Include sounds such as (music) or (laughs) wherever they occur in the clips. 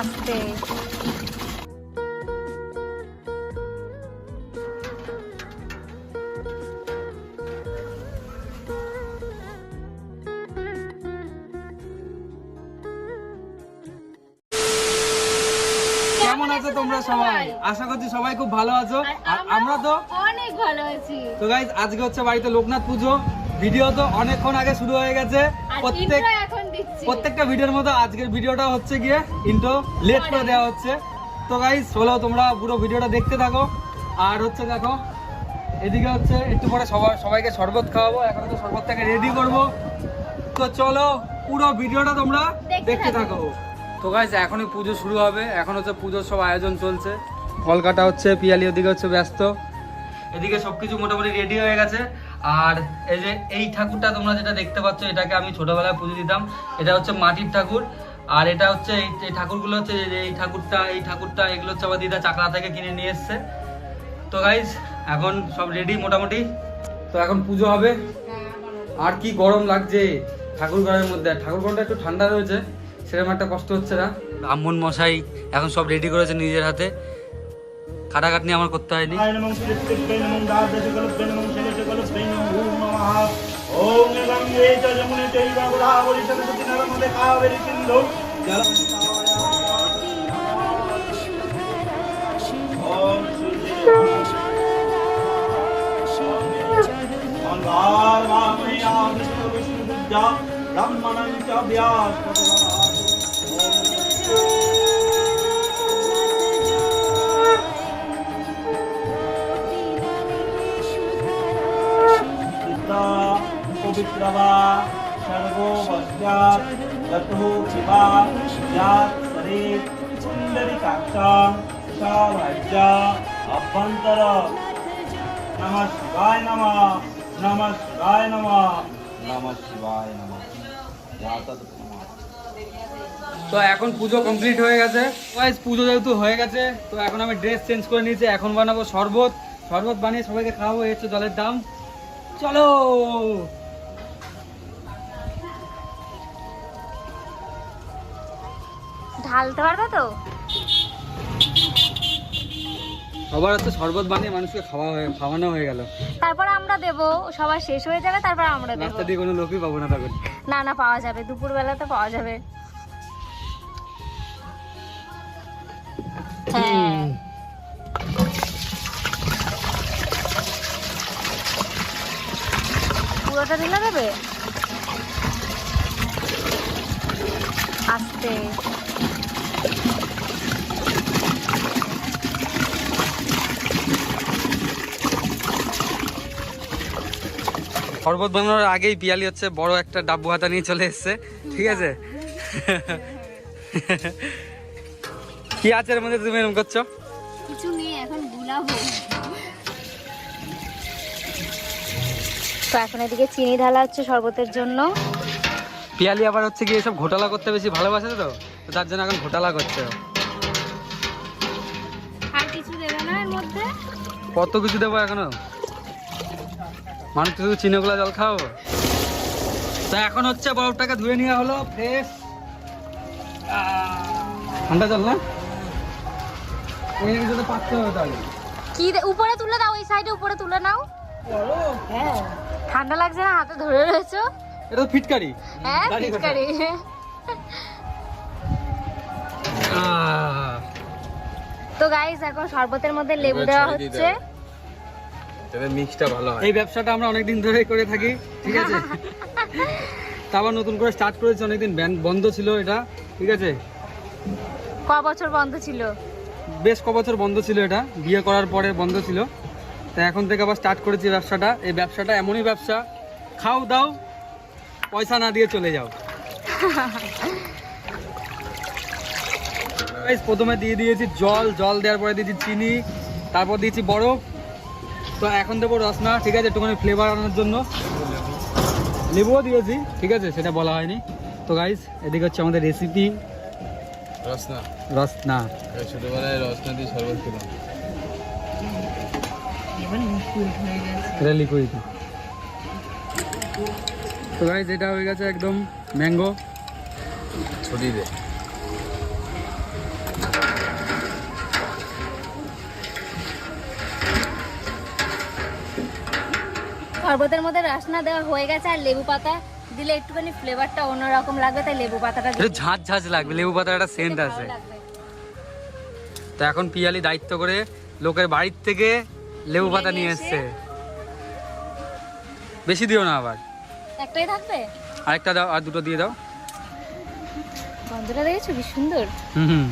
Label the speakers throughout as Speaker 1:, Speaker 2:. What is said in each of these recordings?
Speaker 1: আস্তে।
Speaker 2: কেমন আছো তোমরা সবাই? আশা করছি সবাই খুব ভালো আছো। আর আমরা তো
Speaker 1: অনেক ভালো আছি।
Speaker 2: তো গাইজ আজকে হচ্ছে বাড়িতে লোকনাথ পুজো। ভিডিও তো অনেকক্ষণ আগে শুরু হয়ে গেছে। প্রত্যেক প্রত্যেকটা ভিডিওর মতো আজকের ভিডিওটা হচ্ছে গিয়ে ইন্ট্রো লেট করে দেওয়া হচ্ছে। তো গাইজ চলো তোমরা পুরো ভিডিওটা দেখতে থাকো। আর হচ্ছে দেখো এদিকে হচ্ছে একটু পরে সবার সবাইকে শরবত খাওয়াবো। এখন তো শরবতটাকে রেডি করব। তো চলো পুরো ভিডিওটা তোমরা
Speaker 1: দেখতে
Speaker 2: থাকো। তো গাইজ এখনই পুজো শুরু হবে। এখন হচ্ছে পুজোর সব আয়োজন চলছে। ফল কাটা হচ্ছে পিয়ালি ওদিকে হচ্ছে ব্যস্ত। এদিকে সবকিছু মোটামুটি রেডি হয়ে গেছে। আর এই যে এই ঠাকুরটা তোমরা যেটা দেখতে পাচ্ছ, এটাকে আমি ছোটবেলায় পুজো দিতাম। এটা হচ্ছে মাটির ঠাকুর। আর এটা হচ্ছে এই ঠাকুরগুলো হচ্ছে এই ঠাকুরটা এই ঠাকুরটা, এগুলো হচ্ছে আমার দিদা চাকরা থেকে কিনে নিয়ে এসছে। তো গাইজ এখন সব রেডি মোটামুটি? তো এখন পুজো হবে। আর কি গরম লাগছে ঠাকুর ঘরের মধ্যে। ঠাকুর ঘরটা একটু ঠান্ডা রয়েছে, সেরকম একটা কষ্ট হচ্ছে না। ব্রাহ্মণ মশাই এখন সব রেডি করেছে নিজের হাতে। কাটাকাটনি আমার করতে হয়নি
Speaker 3: আয় শিবা ইয়াৎ সরে পুণ্ডরিকাক্ষাং সাভাজ্যা অভ্যন্তর নমঃ শিবায় নমঃ নমঃ শিবায় নমঃ নমঃ শিবায় নমঃ
Speaker 2: তো এখন পুজো কমপ্লিট হয়ে গেছে। গাইস পুজো যেহেতু হয়ে গেছে, তো এখন আমি ড্রেস চেঞ্জ করে নিয়েছি, এখন বানাবো শরবত। শরবত বানিয়ে সবাইকে খাওয়াবো হচ্ছে জলের দাম। চলো!
Speaker 1: ঢালতে পারবে তো?
Speaker 2: সবার হচ্ছে শরবত বানিয়ে মানুষকে খাওয়া হয়ে খাওয়ানো হয়ে গেল।
Speaker 1: তারপর আমরা দেব সবার শেষ হয়ে যাবে তারপর আমরা দেব।
Speaker 2: রাস্তা দিয়ে কোনো লোকই পাবো না তখন।
Speaker 1: না না পাওয়া যাবে দুপুর বেলাতে পাওয়া যাবে। হ্যাঁ। পুরোটা ঢেলে দেবে? আস্তে।
Speaker 2: শরবত বানানোর আগেই পিয়ালি হচ্ছে বড় একটা ডাব্বু হাতা নিয়ে চলে এসছে। ঠিক আছে? কি আছে এর মধ্যে তুমি এরকম করছ?
Speaker 1: কিছু নেই এখন গুলাবো। তো এখন এদিকে চিনি ঢালা হচ্ছে শরবতের জন্য।
Speaker 2: পিয়ালি আবার হচ্ছে গিয়ে সব ঘোটালা করতে বেশি ভালোবাসে তো তো তার জন্য এখন ঘোটালা করছে।
Speaker 1: আর কিছু দেবে না এর মধ্যে?
Speaker 2: কত কিছু দেবো এখনও? মানুষ শুধু চিনেগুলা জল খাও। তা এখন হচ্ছে বরফটাকে ধুয়ে নেওয়া হলো ফ্রেশ ঠান্ডা জল না? ওই হবে তাহলে।
Speaker 1: কি উপরে তুলে দাও ওই সাইডে উপরে তুলে নাও। হ্যাঁ। ঠান্ডা লাগছে না হাতে ধরে রয়েছো।
Speaker 2: এটা তো ফিটকারি।
Speaker 1: হ্যাঁ
Speaker 2: আহ,
Speaker 1: তো গাইস এখন শরবতের মধ্যে লেবু দেওয়া হচ্ছে।
Speaker 3: মিক্সটা ভালো
Speaker 2: এই ব্যবসাটা আমরা অনেকদিন ধরেই করে থাকি ঠিক আছে? তারপর নতুন করে স্টার্ট করেছি অনেকদিন ব্যান- বন্ধ ছিল এটা ঠিক আছে?
Speaker 1: ক বছর বন্ধ ছিল?
Speaker 2: বেশ ক বছর বন্ধ ছিল এটা বিয়ে করার পরে বন্ধ ছিল। তা এখন থেকে আবার স্টার্ট করেছি ব্যবসাটা। এই ব্যবসাটা এমনই ব্যবসা খাও দাও পয়সা না দিয়ে চলে যাও। প্রথমে দিয়ে দিয়েছি জল জল দেওয়ার পরে দিয়েছি চিনি তারপর দিয়েছি বরফ। তো এখন দেবো রসনা ঠিক আছে? একটুখানি ফ্লেভার আনার জন্য। লেবুও দিয়েছি ঠিক আছে? সেটা বলা হয়নি। তো গাইস এদিকে হচ্ছে আমাদের রেসিপি
Speaker 3: রসনা।
Speaker 2: রসনা।
Speaker 3: ছোটবেলায় রসনা দিয়ে শরবত খেলাম।
Speaker 2: এটা লিকুইড তো গাইজ এটা হয়ে গেছে একদম ম্যাঙ্গো
Speaker 4: ছড়িয়ে দে।
Speaker 1: শরবতের মধ্যে রাসনা দেওয়া হয়ে গেছে আর লেবু পাতা দিলে একটুখানি ফ্লেভারটা অন্যরকম লাগবে তাই লেবু পাতাটা
Speaker 2: এটা ঝাঁঝ ঝাঁঝ লাগবে লেবু পাতার একটা সেন্ট আছে। তো এখন পিয়ালি দায়িত্ব করে লোকের বাড়ির থেকে লেবু পাতা নিয়ে
Speaker 1: নিয়ে
Speaker 2: এসছে। বেশি দিও না আবার।
Speaker 1: একটাই থাকবে?
Speaker 2: আরেকটা দাও আর দুটো দিয়ে দাও।
Speaker 1: গন্ধটা দেখেছ কি সুন্দর?
Speaker 2: হুম।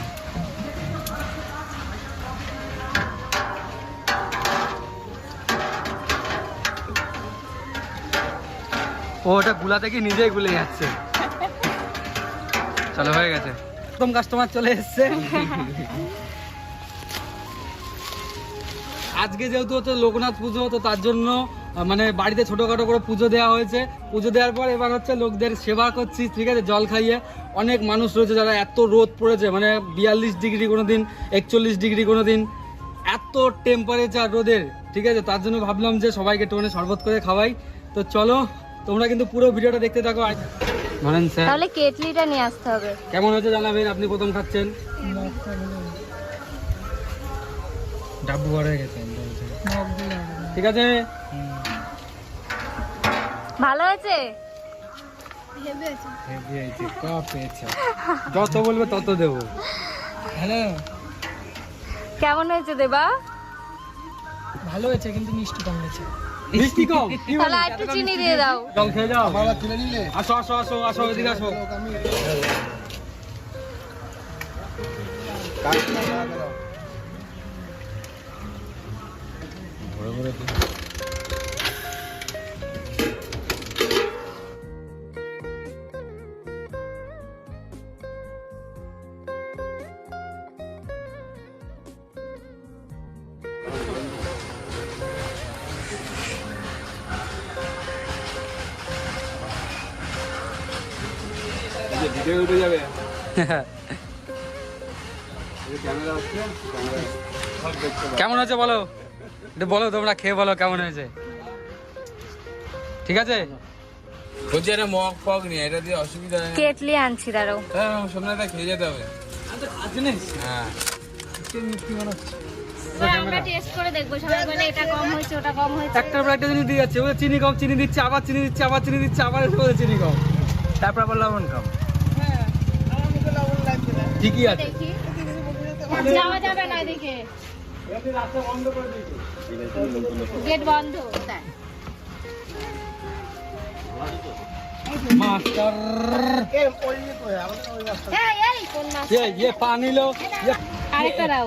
Speaker 2: ও ওটা গুলাতে কি নিজেই গুলে যাচ্ছে। চলো হয়ে গেছে। প্রথম কাস্টমার চলে এসছে। আজকে যেহেতু হচ্ছে লোকনাথ পুজো, তো তার জন্য মানে বাড়িতে ছোটখাটো করে পুজো দেওয়া হয়েছে। পুজো দেওয়ার পর এবার হচ্ছে লোকদের সেবা করছি, ঠিক আছে, জল খাইয়ে। অনেক মানুষ রয়েছে যারা এত রোদ পড়েছে মানে বিয়াল্লিশ ডিগ্রি কোনো দিন একচল্লিশ ডিগ্রি কোনো দিন এত টেম্পারেচার রোদের, ঠিক আছে, তার জন্য ভাবলাম যে সবাইকে টোনে শরবত করে খাওয়াই। তো চলো তোমরা কিন্তু পুরো ভিডিওটা দেখতে থাকো। ধরেন স্যার
Speaker 1: তাহলে কেটলিটা নিয়ে আসতে হবে।
Speaker 2: কেমন হয়েছে জানাবেন? আপনি প্রথম খাচ্ছেন। ডাব্বু বড় হয়ে গেছে ঠিক আছে?
Speaker 1: ভালো হয়েছে?
Speaker 2: যত বলবে তত দেবো। হ্যালো
Speaker 1: কেমন হয়েছে দেবা?
Speaker 5: ভালো হয়েছে কিন্তু মিষ্টি কম হয়েছে।
Speaker 2: মিষ্টি কম? (laughs)
Speaker 1: তাহলে একটু চিনি দিয়ে দাও।
Speaker 2: জল খেয়ে যাও। আসো আসো আসো আসো এদিকে আসো।
Speaker 4: ভিডিও উঠে যাবে।
Speaker 2: কেমন হয়েছে বলো? এটা বলো তোমরা খেয়ে বলো কেমন হয়েছে। ঠিক আছে?
Speaker 4: বলছি মগ ফগ নিয়ে এটা দিয়ে অসুবিধা নেই।
Speaker 1: কেটলি আনছি দাঁড়াও।
Speaker 4: হ্যাঁ খেয়ে যেতে হবে। হ্যাঁ।
Speaker 1: আমরা টেস্ট করে দেখব। সবাই বলে এটা কম হয়েছে ওটা কম হয়েছে।
Speaker 2: একটার পর একটা জিনিস দিয়ে যাচ্ছে। চিনি কম চিনি দিচ্ছে আবার চিনি দিচ্ছে আবার চিনি দিচ্ছে আবার চিনি কম। তারপর আবার লবণ কম। ঠিকই আছে।
Speaker 1: যাওয়া যাবে না এদিকে।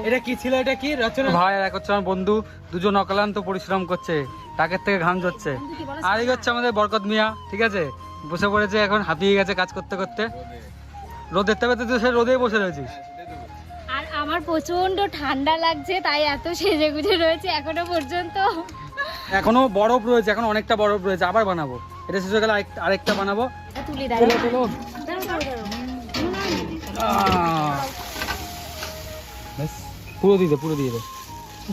Speaker 2: এটা কি ছিল? এটা কি? ভাই আমার বন্ধু দুজন অকলান্ত পরিশ্রম করছে। টাকের থেকে ঘাম ঝরছে। আর এই হচ্ছে আমাদের বরকত মিয়া ঠিক আছে? বসে পড়েছে এখন হাঁপিয়ে গেছে কাজ করতে করতে। রোদের তেবে তো সে রোদেই বসে রয়েছিস।
Speaker 1: আর আমার প্রচণ্ড ঠান্ডা লাগছে তাই এত সেজে গুজে রয়েছে এখনও পর্যন্ত।
Speaker 2: এখনও বরফ রয়েছে এখন অনেকটা বরফ রয়েছে আবার বানাবো। এটা শেষ হয়ে গেলে আরেক- আরেকটা বানাবো।
Speaker 1: তুলি।
Speaker 2: ব্যাস, পুরো দিয়ে দে পুরো দিয়ে দে।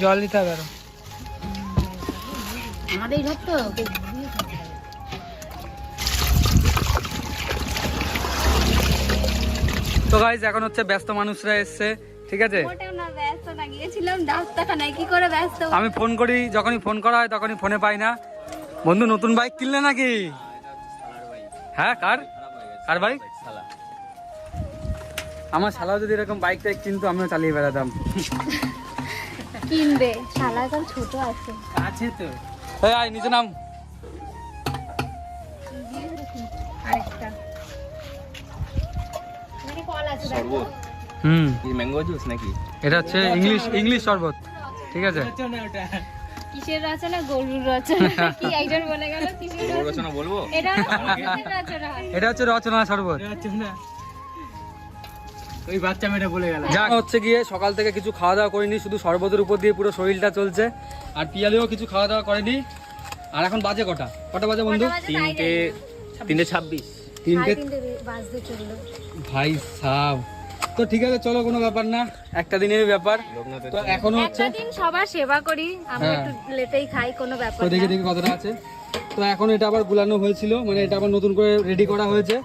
Speaker 5: জল দিতে হবে আরও।
Speaker 1: আমাদের ঘর তো
Speaker 2: তো গাইজ এখন হচ্ছে ব্যস্ত মানুষরা এসছে ঠিক আছে? আমি ফোন করি যখনই ফোন করা হয় তখনই ফোনে পাই না। বন্ধু নতুন বাইক কিনলে নাকি? হ্যাঁ কার? কার বাইক আমার শালাও যদি এরকম বাইক টাইক কিনতো আমিও চালিয়ে বেড়াতাম।
Speaker 1: কিনবে শালা এখন ছোট আছে।
Speaker 2: আছে তো। এই আয় নিচে নাম।
Speaker 4: শরবত?
Speaker 2: হুম।
Speaker 4: কি ম্যাঙ্গো জুস নাকি?
Speaker 2: এটা হচ্ছে ইংলিশ ইংলিশ শরবত ঠিক আছে?
Speaker 1: কিসের রচনা? গরুর রচনা। (laughs) কি একজন বলে গেল? কিসের রচনা?
Speaker 4: রচনা বলব?
Speaker 1: এটা রচনা?
Speaker 2: এটা হচ্ছে রচনা শরবত।
Speaker 5: ওই বাচ্চা মেয়েটা বলে গেল।
Speaker 2: যা হচ্ছে গিয়ে সকাল থেকে কিছু খাওয়া দাওয়া করিনি শুধু শরবতের উপর দিয়ে পুরো শরীরটা চলছে। আর পিয়ালিও কিছু খাওয়া দাওয়া করেনি। আর এখন বাজে কটা? কটা বাজে বন্ধু?
Speaker 1: তিনটে
Speaker 4: তিনটে ছাব্বিশ।
Speaker 2: তিনটে
Speaker 1: বাজতে চলল।
Speaker 2: ভাই সাব। তো ঠিক আছে চলো কোনো ব্যাপার না। একটা দিনের ব্যাপার। তো এখনও হচ্ছে
Speaker 1: দিন সবার সেবা করি আমরা
Speaker 2: হ্যাঁ।
Speaker 1: একটু লেটেই খাই কোনো ব্যাপার
Speaker 2: তো দেখি
Speaker 1: না।
Speaker 2: দেখি কতটা আছে। তো এখন এটা আবার গুলানো হয়েছিল মানে এটা আবার নতুন করে রেডি করা হয়েছে।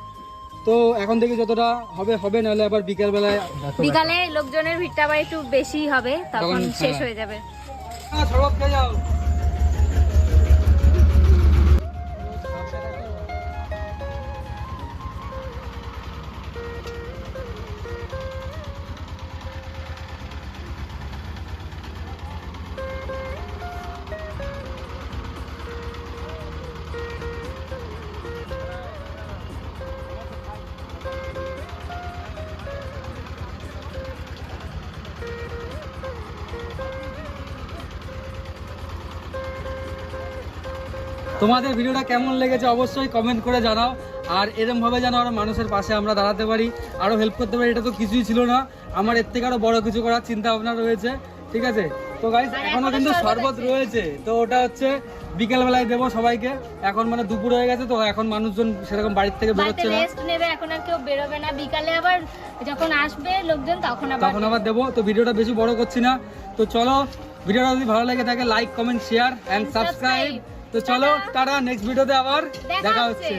Speaker 2: তো এখন থেকে যতটা হবে হবে নাহলে আবার বিকেল বেলায়
Speaker 1: বিকালে লোকজনের ভিড়টা আবার একটু বেশি হবে তখন শেষ
Speaker 2: হ্যাঁ।
Speaker 1: হয়ে যাবে।
Speaker 2: সরব যাও। তোমাদের ভিডিওটা কেমন লেগেছে অবশ্যই কমেন্ট করে জানাও। আর এরম ভাবে যেন আরও মানুষের পাশে আমরা দাঁড়াতে পারি আরও হেল্প করতে পারি এটা তো কিছুই ছিল না। আমার এর থেকে আরও বড় কিছু করার চিন্তা ভাবনা রয়েছে ঠিক আছে? তো গাইস
Speaker 1: আর
Speaker 2: এখনও
Speaker 1: এখনও
Speaker 2: কিন্তু
Speaker 1: শরবত
Speaker 2: শরবত রয়েছে তো ওটা হচ্ছে বিকেলবেলায় দেবো সবাইকে। এখন মানে দুপুর হয়ে গেছে তো এখন মানুষজন সেরকম বাড়ির থেকে বেরোচ্ছে না।
Speaker 1: রেস্ট নেবে এখন আর কেউ বেরোবে না। বিকালে আবার যখন আসবে লোকজন তখন আবার
Speaker 2: তখন আবার দেবো তো ভিডিওটা বেশি বড় করছি না। তো চলো ভিডিওটা যদি ভালো লেগে থাকে like comment share and subscribe তো চলো
Speaker 1: তারা
Speaker 2: টাটা নেক্সট ভিডিওতে আবার
Speaker 1: দেখা।
Speaker 2: হচ্ছে